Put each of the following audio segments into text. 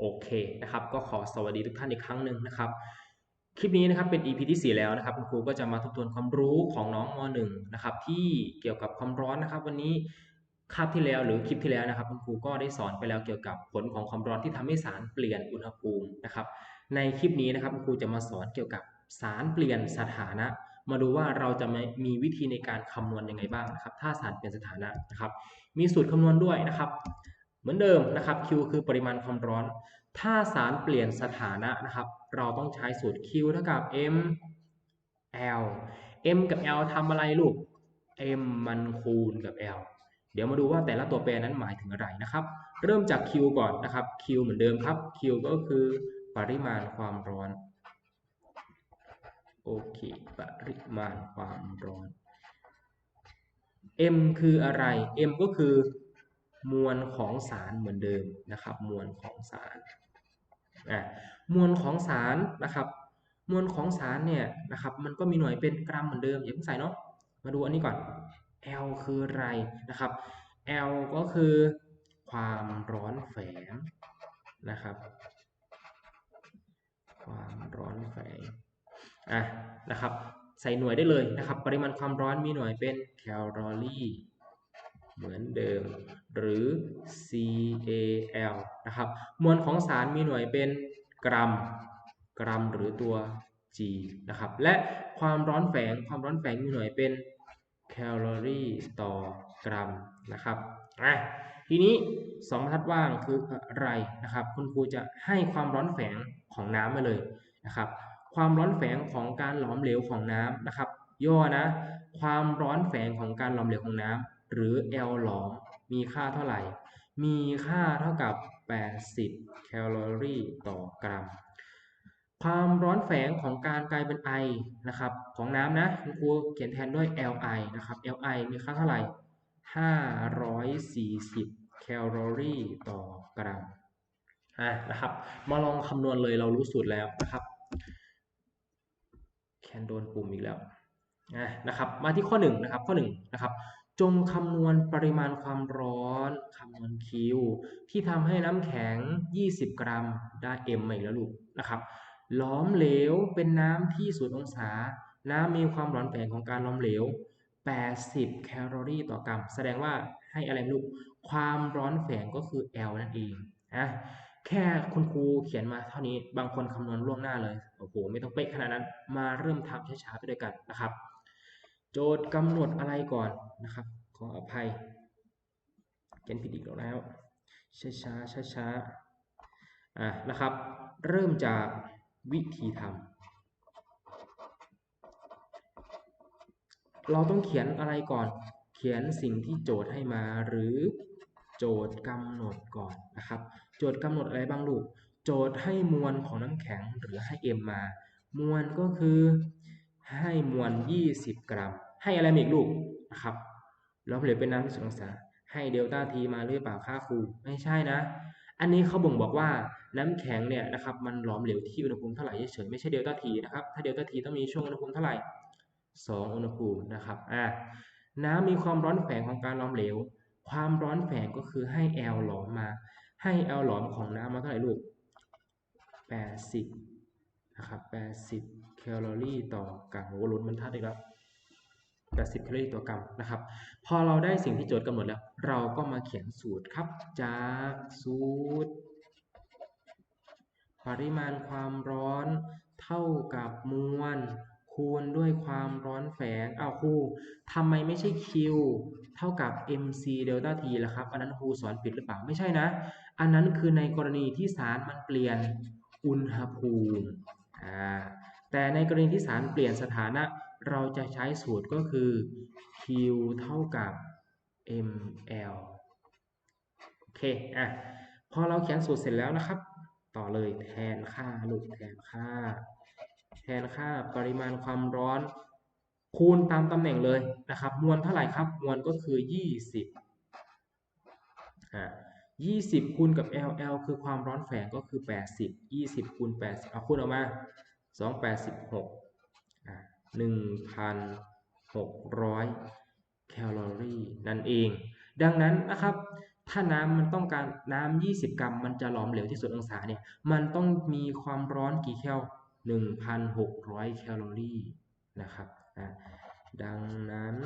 โอเคนะครับ ก็ขอสวัสดีทุกท่านอีกครั้งหนึ่งนะครับ คลิปนี้นะครับเป็น EP ที่ 4 แล้วนะครับคุณครูก็จะมาทบทวนความรู้ของน้องม .1 นะครับที่เกี่ยวกับความร้อนนะครับ วันนี้คาบที่แล้วหรือคลิปที่แล้วนะครับ คุณครูก็ได้สอนไปแล้วเกี่ยวกับผลของความร้อนที่ทำให้สารเปลี่ยนอุณหภูมินะครับ ในคลิปนี้นะครับคุณครูจะมาสอนเกี่ยวกับสารเปลี่ยนสถานะ มาดูว่าเราจะมีวิธีในการคำนวณยังไงบ้างนะครับ ถ้าสารเปลี่ยนสถานะนะครับ มีสูตรคำนวณด้วยนะครับ เหมือนเดิมนะครับ Q คือปริมาณความร้อน ถ้าสารเปลี่ยนสถานะนะครับ เราต้องใช้สูตร Q เท่ากับ M L M กับ L ทำอะไรลูก M มันคูณกับ L เดี๋ยวมาดูว่าแต่ละตัวแปรนั้นหมายถึงอะไรนะครับ เริ่มจาก Q ก่อนนะครับ Q เหมือนเดิมครับ Q ก็คือปริมาณความร้อนโอเค ปริมาณความร้อน M คืออะไร M ก็คือ มวลของสารเหมือนเดิมนะครับ มวลของสารอะมวลของสารนะครับ มวลของสารเนี่ยนะครับ มันก็มีหน่วยเป็นกรัมเหมือนเดิมอย่าเพิ่งใส่เนาะมาดูอันนี้ก่อน L คืออะไรนะครับ L ก็คือความร้อนแฝงนะครับ ความร้อนแฝงอะนะครับ ใส่หน่วยได้เลยนะครับ ปริมาณความร้อนมีหน่วยเป็นแคลอรี่ เหมือนเดิม หรือ CAL นะครับ มวลของสารมีหน่วยเป็นกรัม กรัมหรือตัว G นะครับ และความร้อนแฝง ความร้อนแฝงมีหน่วยเป็นแคลอรี่ต่อกรัมนะครับอะทีนี้สองบรรทัดว่างคืออะไรนะครับ คุณครูจะให้ความร้อนแฝงของน้ำมาเลยนะครับ ความร้อนแฝงของการหลอมเหลวของน้ำนะครับ ย่อนะ ความร้อนแฝงของการหลอมเหลวของน้ำ หรือ L หลอมมีค่าเท่าไหร่ มีค่าเท่ากับ 80 แคลอรี่ต่อกรัม ความร้อนแฝงของการกลายเป็นไอนะครับของน้ำนะคุณครูเขียนแทนด้วย Li นะครับ Li มีค่าเท่าไหร่ 540 แคลอรี่ต่อกรัมอะนะครับ มาลองคำนวณเลยเรารู้สูตรแล้วนะครับ แคนโดนปุ่มอีกแล้วนะครับมาที่ข้อ1นนะครับข้อ1นะครับ จงคำนวณปริมาณความร้อนคำนวณ Q ที่ทำให้น้ำแข็ง 20 กรัมได้ M มาอีกแล้วลูกนะครับหลอมเหลวเป็นน้ำที่ศูนย์องศา น้ำมีความร้อนแฝงของการหลอมเหลว 80 แคลอรี่ต่อกรัม แสดงว่าให้อะไรลูก ความร้อนแฝงก็คือ L นั่นเองนะแค่คุณครูเขียนมาเท่านี้ บางคนคำนวณล่วงหน้าเลย โอ้โห ไม่ต้องเป๊ะขนาดนั้น มาเริ่มทำช้าๆไปด้วยกันนะครับ โจทย์กำหนดอะไรก่อนนะครับ ขออภัยเขียนผิดอีกแล้วช้าๆช้าๆอะนะครับ เริ่มจากวิธีทำเราต้องเขียนอะไรก่อน เขียนสิ่งที่โจทย์ให้มาหรือโจทย์กำหนดก่อนนะครับ โจทย์กำหนดอะไรบ้างลูก โจทย์ให้มวลของน้ำแข็งหรือให้ m มา มวลก็คือ ให้มวล 20 กรัม ให้อะไรอีกลูกนะครับเราเปลี่ยนเป็นน้ำที่สุดองศาให้เดลต้าทีมาหรือเปล่าค่าครูไม่ใช่นะ อันนี้เขาบ่งบอกว่าน้ำแข็งเนี่ยนะครับมันหลอมเหลวที่อุณหภูมิเท่าไหร่เฉยๆไม่ใช่เดลต้าทีนะครับถ้าเดลต้าทีต้องมีช่วงอุณหภูมิเท่าไหร่ 2 อุณหภูมินะครับอ่าน้ำมีความร้อนแฝงของการหลอมเหลว ความร้อนแฝงก็คือให้ L หลอมมา ให้ L หลอมของน้ำมาเท่าไหร่ลูก80นะครับ80 แคลอรี่ต่อกรัมโอ้ลุ้นมันทัดอีกแล้ว80แคลอรี่ต่อกรัมนะครับ พอเราได้สิ่งที่โจทย์กำหนดแล้ว เราก็มาเขียนสูตรครับ จากสูตร ปริมาณความร้อนเท่ากับมวลคูณด้วยความร้อนแฝงอ้าครูทำไมไม่ใช่ Q เท่ากับ mc เดลต้า t ล่ะครับ อันนั้นครูสอนผิดหรือเปล่า ไม่ใช่นะ อันนั้นคือในกรณีที่สารมันเปลี่ยนอุณหภูมิ อ่า แต่ในกรณีที่สารเปลี่ยนสถานะ เราจะใช้สูตรก็คือ Q เท่ากับ ml โอเคอะพอเราเขียนสูตรเสร็จแล้วนะครับ ต่อเลยแทนค่าลูกแทนค่า แทนค่าปริมาณความร้อน คูณตามตำแหน่งเลยนะครับ มวลเท่าไหร่ครับ มวลก็คือ 20อ่า20 คูณกับ L L คือความร้อนแฝงก็คือ 80 20คูณ80 เอาคูณออกมา 2 86อ่า1,600แคลอรี่นั่นเอง ดังนั้นนะครับ ถ้าน้ำมันต้องการน้ำ20 กรัม มันจะหลอมเหลวที่ศูนย์องศาเนี่ย มันต้องมีความร้อนกี่แคล1,600 แคลอรี่นะครับ ดังนั้น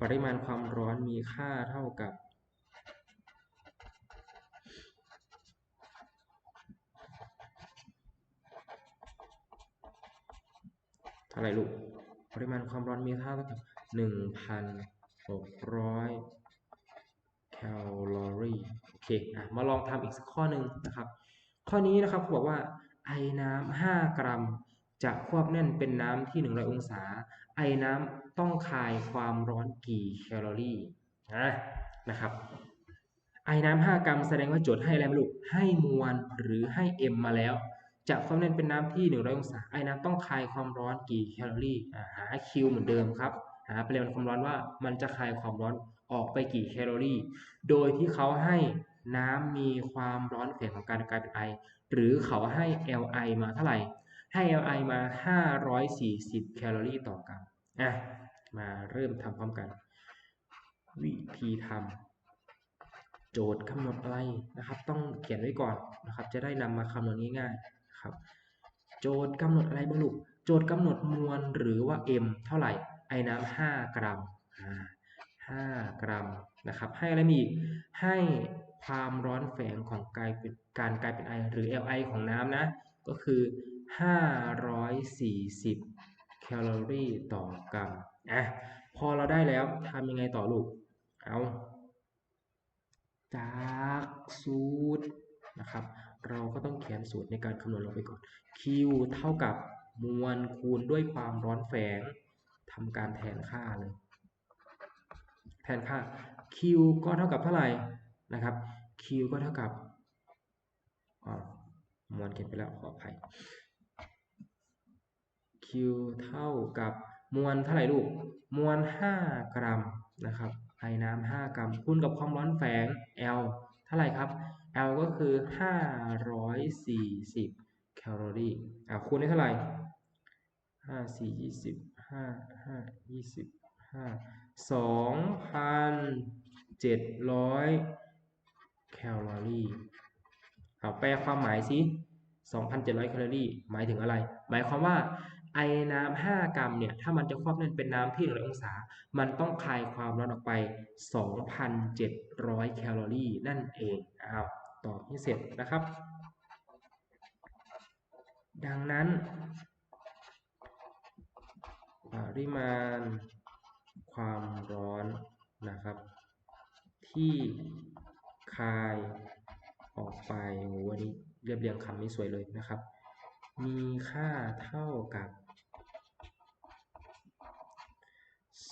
ปริมาณความร้อนมีค่าเท่ากับ เท่าไหร่ลูก ปริมาณความร้อนมีค่าเท่ากับ1,600แคลอรี่โอเคอะมาลองทำอีกสักข้อหนึ่งนะครับ ข้อนี้นะครับเขาบอกว่าไอน้ำ5กรัมจะควบแน่นเป็นน้ำที่ 100 องศา ไอน้ำต้องคายความร้อนกี่แคลอรี่นะนะครับไอน้ำ5กรัมแสดงว่าโจทย์ให้อะไรลูกให้มวลหรือให้ m มาแล้ว จะความแน่นเป็นน้ำที่ 100 องศาไอ้น้ำต้องคายความร้อนกี่แคลอรี่อ่าหา Q เหมือนเดิมครับหาปริมาณความร้อนว่ามันจะคายความร้อนออกไปกี่แคลอรี่ โดยที่เขาให้น้ำมีความร้อนแฝงของการกลายเป็นไอ หรือเขาให้ Li มาเท่าไหร่ ให้ Li มา 540 แคลอรี่ต่อกรัมอะมาเริ่มทำพร้อมกัน วิธีทำโจทย์กำหนดอะไรนะครับ ต้องเขียนไว้ก่อนนะครับ จะได้นำมาคำนวณง่ายๆ นะครับ โจทย์กำหนดอะไรบ้างลูก โจทย์กำหนดมวลหรือว่า m เท่าไหร่ ไอ้น้ำ5กรัมอ่า5กรัมนะครับ ให้อะไรมีให้ความร้อนแฝงของกายเป็นการกลายเป็นไอหรือ Li ของน้ำนะ ก็คือ 540 แคลอรี่ต่อกรัมอะพอเราได้แล้วทำยังไงต่อลูก เอาจากสูตรนะครับ เราก็ต้องเขียนสูตรในการคำนวณลงไปก่อน Q เท่ากับมวลคูณด้วยความร้อนแฝงทำการแทนค่าเลย แทนค่า Q ก็เท่ากับเท่าไหร่นะครับ Q ก็เท่ากับมวลเขียนไปแล้วขออภัย Q เท่ากับมวลเท่าไหร่ลูก มวล 5 กรัมนะครับไอน้ำ5กรัมคูณกับความร้อนแฝง L เท่าไหร่ครับ L ก็คือ 540 แคลอรี่อ่าคูณได้เท่าไหร่ 5 4 20 5 5 25 2,700 แคลอรี่เอาแปลความหมายสิ2,700 แคลอรี่ หมายถึงอะไร หมายความว่าไอ้น้ำ5กรัมเนี่ย ถ้ามันจะควบแน่นเป็นน้ำที่100องศา มันต้องคายความร้อนออกไป 2,700 แคลอรี่นั่นเองอ้าว ตอบให้เสร็จนะครับ ดังนั้น ปริมาณความร้อนนะครับ ที่คายออกไปวันนี้เรียบเรียงคำนี้สวยเลยนะครับ มีค่าเท่ากับ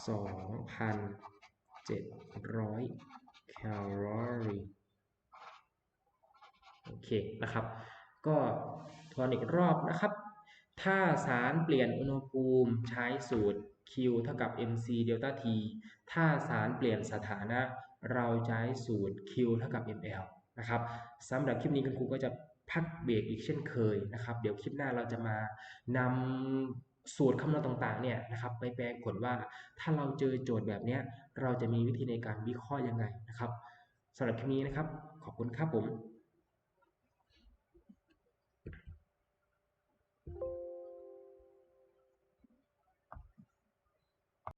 2,700 แคลอรี่ โอเคนะครับ ก็ทวนอีกรอบนะครับ ถ้าสารเปลี่ยนอุณหภูมิใช้สูตร Q เท่ากับ mc เดลต้า t ถ้าสารเปลี่ยนสถานะ เราใช้สูตร Q เท่ากับ ml นะครับสำหรับคลิปนี้คุณครูก็จะพักเบรกอีกเช่นเคยนะครับ เดี๋ยวคลิปหน้าเราจะมานำสูตรคำนวณต่างๆเนี่ยนะครับไปแปลผลว่าถ้าเราเจอโจทย์แบบนี้เราจะมีวิธีในการวิเคราะห์ยังไงนะครับสำหรับคลิปนี้นะครับ ขอบคุณครับผม